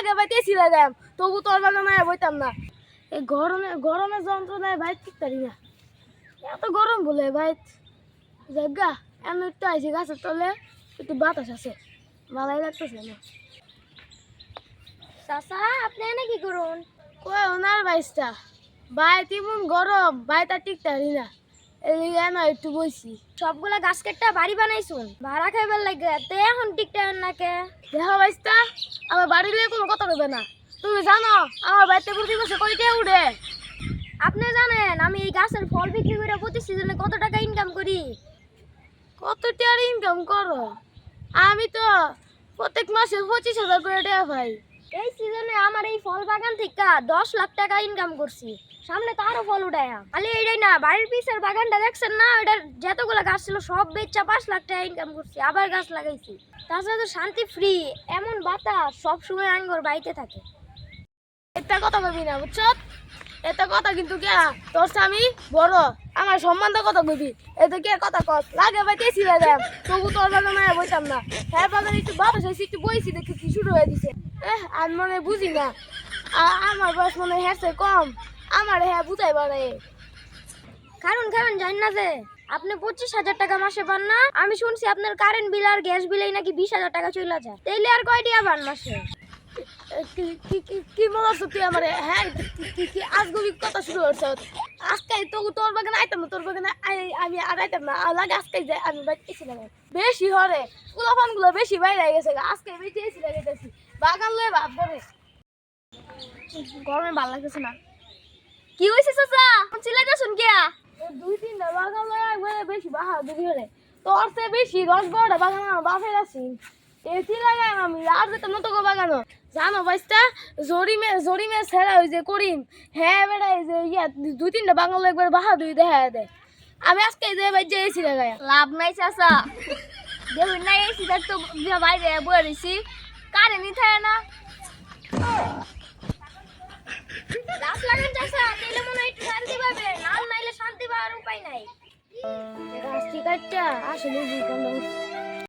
লাগে ভাই এসি লাগাম তবু তোর বাগানে বইতাম না। এই গরমে গরমের যন্ত্রণায় ভাই ঠিক পারি না। এত গরম বলে ভাই জায়গা এমন একটু আইসি গাছের তলে একটু বাতাস আছে। ভালোই লাগতেছে না। চাচা আপনি এনে কি করুন? কই ওনার বাইসটা। ভাই তেমন গরম ভাই তা ঠিক পারি না। এদিকে না একটু বসি সবগুলা গাছ কেটে বাড়ি বানাইছুন। ভাড়া খাইবার লাগে তে এখন টিকটা নাকে দেখো বাইসটা আমার বাড়ি লিয়ে কোনো কথা বলবে না। তুমি জানো, আমার বাড়িতে প্রতি বছর কয়টা উঠে? আপনি জানেন, আমি এই গাছের ফল বিক্রি করে প্রতি সিজনে কত টাকা ইনকাম করি? কত টাকা ইনকাম করো? আমি তো প্রত্যেক মাসে পঁচিশ হাজার করে টাকা পাই। এই সিজনে আমার এই ফল বাগান থেকে দশ লাখ টাকা ইনকাম করছি। সামনে তো আরও ফল উঠায়া। খালি এইটাই না, বাড়ির পিছের বাগানটা দেখছেন না? এটার যতগুলো গাছ ছিল, সব বেচা পাঁচ লাখ টাকা ইনকাম করছি, আবার গাছ লাগাইছি। তাছাড়া তো শান্তি ফ্রি এমন বাতাস সবসময় আঙ্গর বাড়িতে থাকে। এটা কথা কবি না, বুঝছ? এটা কথা কিন্তু কে? তোর স্বামী বড়, আমার সম্মান তো কথা কবি। এতে কে কথা কস? লাগে ভাই, তেসি লাগাম তবু তোর বাগানে বইতাম না। হ্যাঁ বাগানে একটু বাতাস হয়েছে একটু বইছি, দেখি কি শুরু হয়ে দিছে। আর মনে বুঝি না। আমার বয়স মনে হেসে কম। আমার হ্যাঁ বুঝাই পারে। কারণ কারণ, জানি না যে, আপনি পঁচিশ হাজার টাকা মাসে পান না? আমি শুনছি আপনার কারেন্ট বিল আর গ্যাস বিলেই নাকি বিশ হাজার টাকা চলে যায়। তাইলে আর কয়টি আবার মাসে? কি মনে হচ্ছে তুই আমার? হ্যাঁ কি- কি কথা শুরু করছ আজকে তো তোর বাগানে আইতাম না, তোর বাগানে আমি আর আইতাম না। আর লাগে আজকে যাই আমি বাইরে এসি লাগাই বেশি হরে কুলাফানগুলো বেশি বাইরে গেছে আজকে বেশি এসি লাগাইতেছি বাগান লয়ে ভাব ধরে গরমে ভালো লাগতেছে না। কি হয়েছে চাচা? চিলাইটা শুন গিয়া দুই তিনটা বাগান লয়ে বেশি বাহা দুই হরে। তোর সে বেশি দশ বারোটা বাগান আমার বাপের আছি। এসি লাগাই আমি আর যেতাম না তোকে বাগানো জানো বাইসটা জরিমে জরিমে ছেড়া ওই যে করিম। হ্যাঁ বেড়া এই যে ইয়া দুই তিনটা বাগান একবার বাহা দুই দেখা দেয় আমি আজকে এই যে বাইর এসি লাগাই লাভ নাই চাচা। দেখুন না সিটার তো বাইরে বয়ে রয়েছি কারে নি থাকে না। গাছ লাগান চাচা তাইলে মনে হয় একটু শান্তি পাবে। না নাইলে শান্তি পাওয়ার উপায় নাই। গাছটি কাটটা আসলে